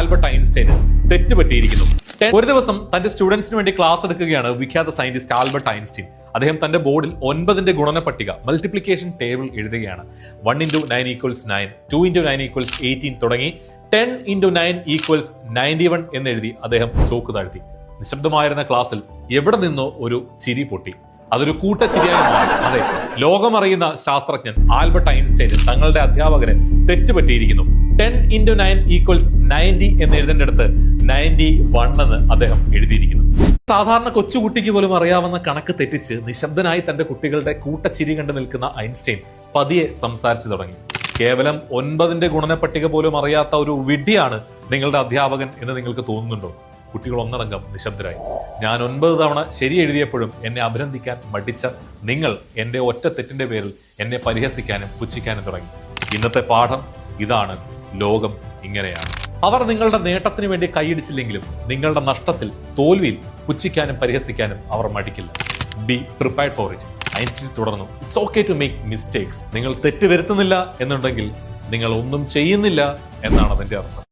Albert ഐൻസ്റ്റൈന് തെറ്റുപറ്റിയിരിക്കുന്നു. ഒരു ദിവസം തന്റെ സ്റ്റുഡൻസിന് വേണ്ടി ക്ലാസ് എടുക്കുകയാണ് വിഖ്യാത സയന്റിസ്റ്റ് ആൽബർട്ട് ഐൻസ്റ്റീൻ. അദ്ദേഹം തന്റെ ബോർഡിൽ ഒൻപതിന്റെ ഗുണന പട്ടിക മൾട്ടിപ്ലിക്കേഷൻ ടേബിൾ എഴുതുകയാണ്. One into nine equals nine two into nine equals eighteen തുടങ്ങി ten into nine equals ninety one എന്നെഴുതി അദ്ദേഹം ചോക്ക് താഴ്ത്തി. നിശബ്ദമായിരുന്ന ക്ലാസ്സിൽ എവിടെ നിന്നോ ഒരു ചിരി പൊട്ടി. അതൊരു കൂട്ടച്ചിരിയായി മാറി. അതെ ലോകമറിയുന്ന ശാസ്ത്രജ്ഞൻ ആൽബർട്ട് ഐൻസ്റ്റൈൻ തങ്ങളുടെ അധ്യാപകരെ തെറ്റുപറ്റിയിരിക്കുന്നു. Ten into nine equals ninety എന്ന് എഴുതേണ്ടടുത്ത് നയന്റി വൺ എന്ന് അദ്ദേഹം എഴുതിയിരിക്കുന്നു. സാധാരണ കൊച്ചുകുട്ടിക്ക് പോലും അറിയാവുന്ന കണക്ക് തെറ്റിച്ച് നിശബ്ദനായി തന്റെ കുട്ടികളുടെ കൂട്ടച്ചിരി കണ്ടു നിൽക്കുന്ന ഐൻസ്റ്റൈൻ പതിയെ സംസാരിച്ചു തുടങ്ങി. കേവലം ഒൻപതിന്റെ ഗുണന പട്ടിക പോലും അറിയാത്ത ഒരു വിഡ്ഢിയാണ് നിങ്ങളുടെ അധ്യാപകൻ എന്ന് നിങ്ങൾക്ക് തോന്നുന്നുണ്ടോ? കുട്ടികൾ ഒന്നടങ്കം നിശബ്ദരായി. ഞാൻ ഒൻപത് തവണ ശരി എഴുതിയപ്പോഴും എന്നെ അഭിനന്ദിക്കാൻ മടിച്ച നിങ്ങൾ എന്റെ ഒറ്റ തെറ്റിന്റെ പേരിൽ എന്നെ പരിഹസിക്കാനും പുച്ഛിക്കാനും തുടങ്ങി. ഇന്നത്തെ പാഠം ഇതാണ്. ലോകം ഇങ്ങനെയാണ്. അവർ നിങ്ങളുടെ നേട്ടത്തിന് വേണ്ടി കൈയിടിച്ചില്ലെങ്കിലും നിങ്ങളുടെ നഷ്ടത്തിൽ തോൽവിയിൽ പുച്ഛിക്കാനും പരിഹസിക്കാനും അവർ മടിക്കില്ല. Be prepared for it Einstein തുടർന്നു. It's okay to make mistakes നിങ്ങൾ തെറ്റ് വരുത്തുന്നില്ല എന്നുണ്ടെങ്കിൽ നിങ്ങൾ ഒന്നും ചെയ്യുന്നില്ല എന്നാണ് അതിന്റെ അർത്ഥം.